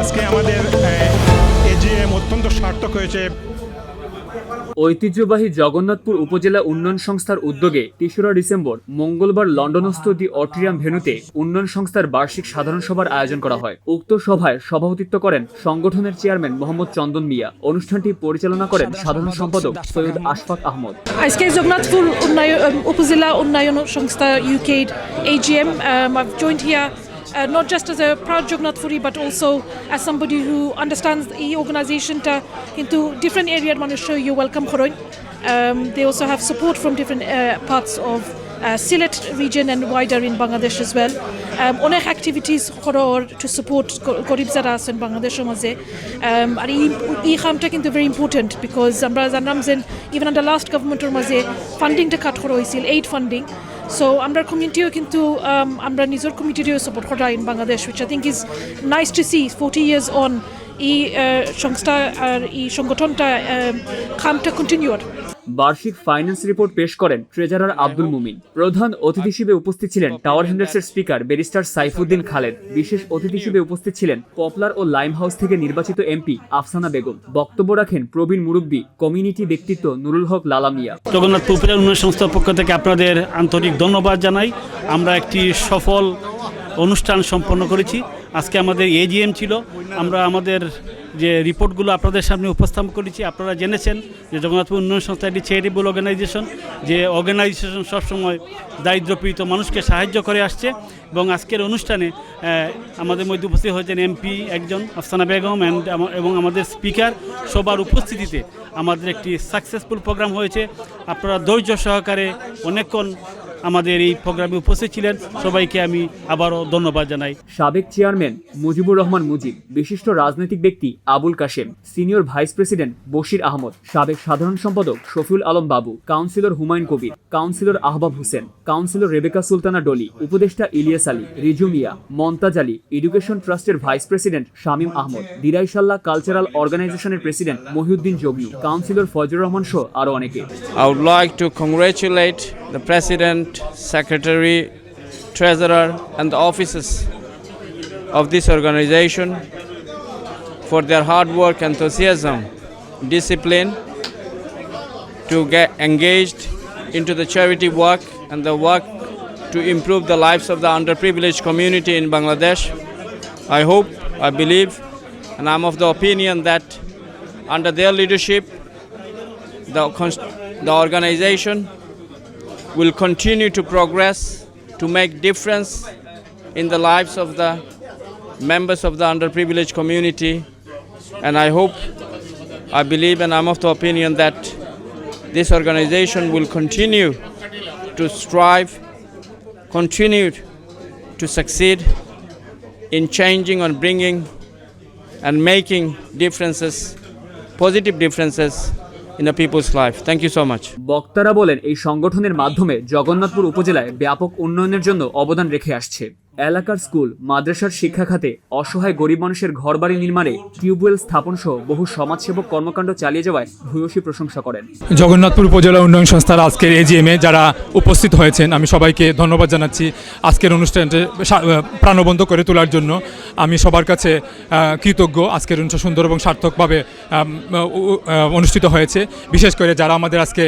আজকে আমাদের এজিএম অত্যন্ত সার্থক হয়েছে। ঐতিহ্যবাহী জগন্নাথপুর উপজেলা উন্নয়ন সংস্থার উদ্যোগে তেসরা ডিসেম্বর মঙ্গলবার লন্ডনস্থ দি অট্রিয়াম ভেন্যুতে উন্নয়ন সংস্থার বার্ষিক সাধারণ সভার আয়োজন করা হয়। উক্ত সভায় সভাপতিত্ব করেন সংগঠনের চেয়ারম্যান মোহাম্মদ চন্দন মিয়া। অনুষ্ঠানটি পরিচালনা করেন সাধারণ সম্পাদক সৈয়দ আশফাক আহমদ। আজকে জগন্নাথপুর উন্নয়ন উপজেলা উন্নয়ন সংস্থা UK I've joined here uh, not just as a proud Jagannathpuri but also as somebody who understands the organisation টা কিন্তু different area মানুষ you welcome করেন um, they also have support from different uh, parts of uh, Sylhet region and wider in Bangladesh as well. Um, অনেক activities করার to support গ- গরিব যারা আছেন বাংলাদেশের মাঝে um, আর এই এই কামটা কিন্তু very important because আমরা জানলাম যে even under last গভর্নমেন্টের মাঝে ফান্ডিংটা কাট করা হয়েছিল এইড ফান্ডিং সো আমরা কমিউনিটিও কিন্তু um, আমরা নিজের কমিউনিটিও সাপোর্ট করা in Bangladesh which I think is nice to see 40 years on এই uh, সংস্থা আর এই সংগঠনটা um, কামটা কন্টিনিউয়ার বার্ষিক ফাইন্যান্স রিপোর্ট পেশ করেন ট্রেজারার আব্দুল মুমিন। প্রধান অতিথি হিসেবে উপস্থিত ছিলেন টাওয়ার হ্যান্ডার্সের স্পিকার ব্যারিস্টার সাইফুদ্দিন খালেদ। বিশেষ অতিথি হিসেবে উপস্থিত ছিলেন পপলার ও লাইম হাউস থেকে নির্বাচিত এমপি আফসানা বেগম। বক্তব্য রাখেন প্রবীণ মুরব্বী, কমিউনিটি ব্যক্তিত্ব নুরুল হক লালা মিয়া জগন্নাথপুর উন্নয়ন সংস্থার পক্ষ থেকে আপনাদের আন্তরিক ধন্যবাদ জানাই। আমরা একটি সফল অনুষ্ঠান সম্পন্ন করেছি। আজকে আমাদের এজিএম ছিল। আমরা আমাদের যে রিপোর্টগুলো আপনাদের সামনে উপস্থাপন করেছি, আপনারা জেনেছেন যে জগন্নাথপুর উন্নয়ন সংস্থা একটি চ্যারিটেবল অর্গানাইজেশন যে অর্গানাইজেশন সবসময় দারিদ্রপীড়িত মানুষকে সাহায্য করে আসছে এবং আজকের অনুষ্ঠানে আমাদের মধ্যে উপস্থিত হয়েছেন এমপি একজন, আফসানা বেগম আমা- এবং আমাদের স্পিকার সবার উপস্থিতিতে আমাদের একটি সাকসেসফুল প্রোগ্রাম হয়েছে। আপনারা ধৈর্য সহকারে অনেকক্ষণ আমাদের এই প্রোগ্রামে উপস্থিত ছিলেন। সবাইকে আমি আবারও ধন্যবাদ জানাই। সাবেক চেয়ারম্যান মুজিবুর রহমান মুজিব বিশিষ্ট রাজনৈতিক ব্যক্তি Abul Kashem senior vice president Bashir Ahmed সাবেক সাধারণ সম্পাদক Shafiul Alam Babu councillor Humayun Kabir councillor Ahbab Hossain councillor Rebeka Sultana Dolly উপদেষ্টা ইলিয়াস আলী রিজু মিয়া মন্তাজ আলী এডুকেশন ট্রাস্টের vice president Shamim Ahmed Derai Shalla cultural অর্গানাইজেশনের প্রেসিডেন্ট মহিউদ্দিন জগনু কাউন্সিলর ফজর রহমান সহ আরও অনেকে। I would like to congratulate the President, Secretary, Treasurer, and the officers of this organization for their hard work, enthusiasm, discipline to get engaged into the charity work and the work to improve the lives of the underprivileged community in Bangladesh. I hope, I believe, and I'm of the opinion that under their leadership, the, the organization will continue to progress to make difference in the lives of the members of the underprivileged community. And i hope i believe and i'm of the opinion that this organization will continue to strive continue to succeed in changing and bringing and making differences positive differences in the people's life. Thank you so বক্তারা বলেন, এই সংগঠনের মাধ্যমে জগন্নাথপুর উপজেলায় ব্যাপক উন্নয়নের জন্য অবদান রেখে আসছে। এলাকার স্কুল, মাদ্রাসার শিক্ষা খাতে অসহায় গরিব মানুষের ঘরবাড়ি নির্মাণে টিউবওয়েল স্থাপন সহ বহু সমাজসেবক কর্মকাণ্ড চালিয়ে যাওয়ায় ভূয়সী প্রশংসা করেন। জগন্নাথপুর উপজেলা উন্নয়ন সংস্থার আজকের এজিএমে যারা উপস্থিত হয়েছেন, আমি সবাইকে ধন্যবাদ জানাচ্ছি আজকের অনুষ্ঠানটি প্রাণবন্ত করে তোলার জন্য। আমি সবার কাছে কৃতজ্ঞ আজকের অনুষ্ঠান সুন্দর এবং সার্থকভাবে অনুষ্ঠিত হয়েছে। বিশেষ করে যারা আমাদের আজকে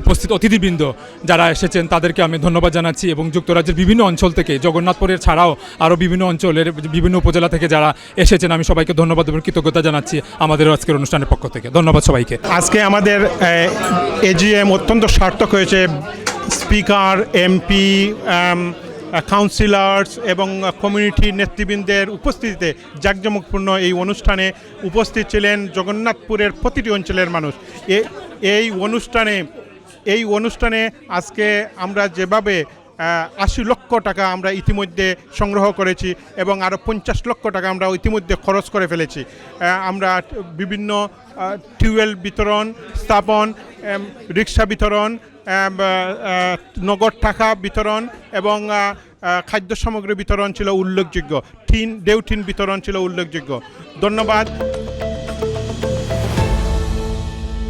উপস্থিত অতিথিবৃন্দ যারা এসেছেন, তাদেরকে আমি ধন্যবাদ জানাচ্ছি এবং যুক্তরাজ্যের বিভিন্ন অঞ্চল থেকে জগন্নাথপুরের ছাড়াও আরও বিভিন্ন অঞ্চলের বিভিন্ন উপজেলা থেকে যারা এসেছেন, আমি সবাইকে ধন্যবাদ এবং কৃতজ্ঞতা জানাচ্ছি আমাদের আজকের অনুষ্ঠানের পক্ষ থেকে। ধন্যবাদ সবাইকে। আজকে আমাদের এজিএম অত্যন্ত সার্থক হয়েছে। স্পিকার এমপি কাউন্সিলার্স এবং কমিউনিটি নেতৃবৃন্দের উপস্থিতিতে জাঁকজমকপূর্ণ এই অনুষ্ঠানে উপস্থিত ছিলেন জগন্নাথপুরের প্রতিটি অঞ্চলের মানুষ। এই অনুষ্ঠানে এই অনুষ্ঠানে আজকে আমরা যেভাবে আশি লক্ষ টাকা আমরা ইতিমধ্যে সংগ্রহ করেছি এবং আরও পঞ্চাশ লক্ষ টাকা আমরা ইতিমধ্যে খরচ করে ফেলেছি। আমরা বিভিন্ন টিউবওয়েল বিতরণ, স্থাপন রিক্সা বিতরণ নগদ টাকা বিতরণ এবং খাদ্য সামগ্রী বিতরণ ছিল উল্লেখযোগ্য। টিন ডেউ টিন বিতরণ ছিল উল্লেখযোগ্য। ধন্যবাদ।